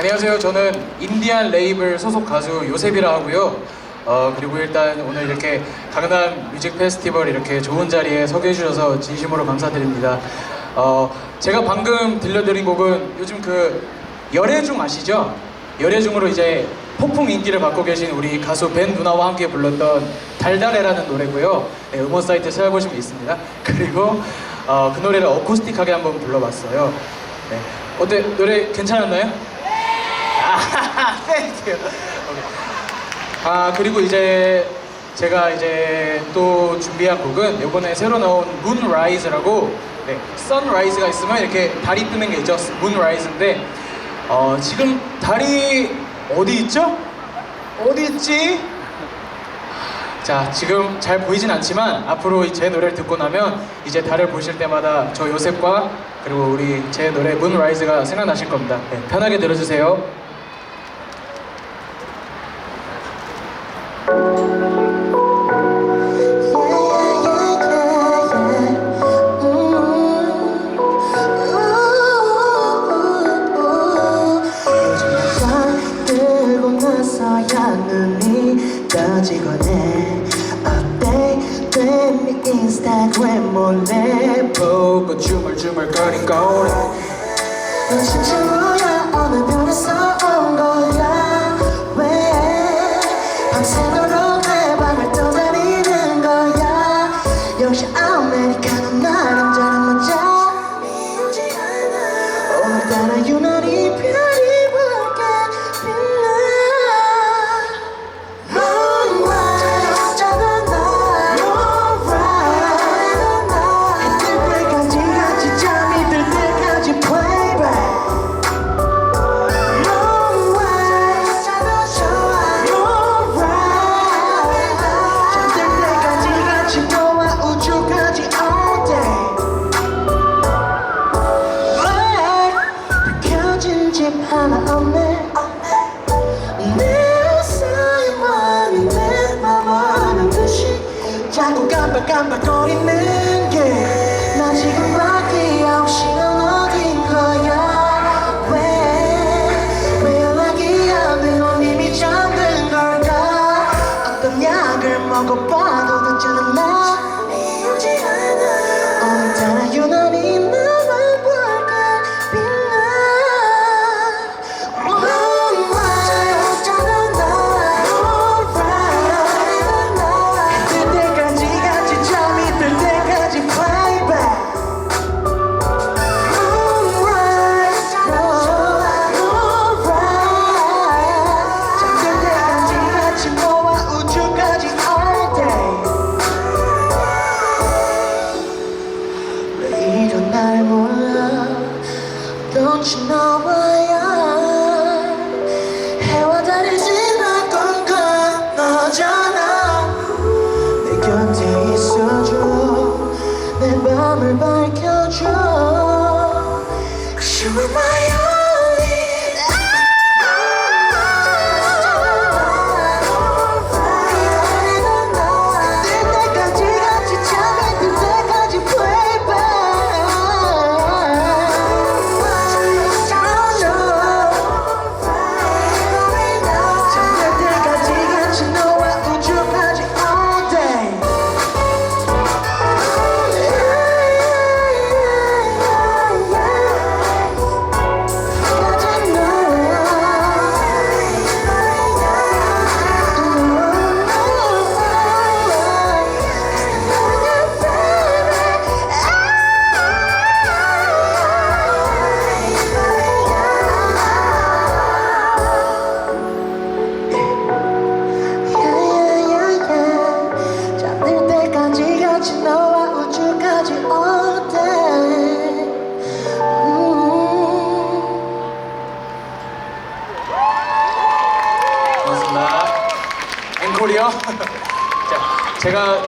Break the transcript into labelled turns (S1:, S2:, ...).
S1: 안녕하세요. 저는 인디안 레이블 소속 가수 요셉이라 하고요. 어, 그리고 일단 오늘 이렇게 강남 뮤직 페스티벌 이렇게 좋은 자리에 서게 해주셔서 진심으로 감사드립니다. 어, 제가 방금 들려드린 곡은 요즘 그 열애중 아시죠? 열애중으로 이제 폭풍 인기를 받고 계신 우리 가수 벤 누나와 함께 불렀던 달달해라는 노래고요. 네, 음원 사이트 찾아보시면 있습니다. 그리고 어, 그 노래를 어쿠스틱하게 한번 불러봤어요. 네. 어때 노래 괜찮았나요? 오케이. 아 그리고 이제 제가 이제 또 준비한 곡은 이번에 새로 나온 문라이즈라고 네, 선라이즈가 있으면 이렇게 달이 뜨는 게 있죠. 문라이즈인데 어, 지금 달이 어디 있죠? 어디 있지? 자 지금 잘 보이진 않지만 앞으로 제 노래를 듣고 나면 이제 달을 보실 때마다 저 요셉과 그리고 우리 제 노래 문라이즈가 생각나실 겁니다. 네, 편하게 들어주세요.
S2: 나서야 눈이 떠지곤 해 됨이 인스타그램 몰래
S1: 보고 주물주물거린 거울에
S2: 너 진짜 뭐야? 어느 별에서 온 거야. 왜? 밤새도록 내 방을 떠다니는 거야. 역시 아메리카노 나는 자는 먼저 오늘따라 유난히 별 자꾸 깜빡깜빡거리는 게 나 지금 밖에 없이 넌 어딘 거야? 왜, 왜 연락이 안돼넌 이미 잠든 걸까? 어떤 약을 먹어봐도 듣지는 나 날 몰라 Don't you know why 해와 다르지 않건 건 너잖아 내 곁에 있어줘 내 밤을 밝혀줘 Cause you are my only
S1: 앵콜이요. 자, 제가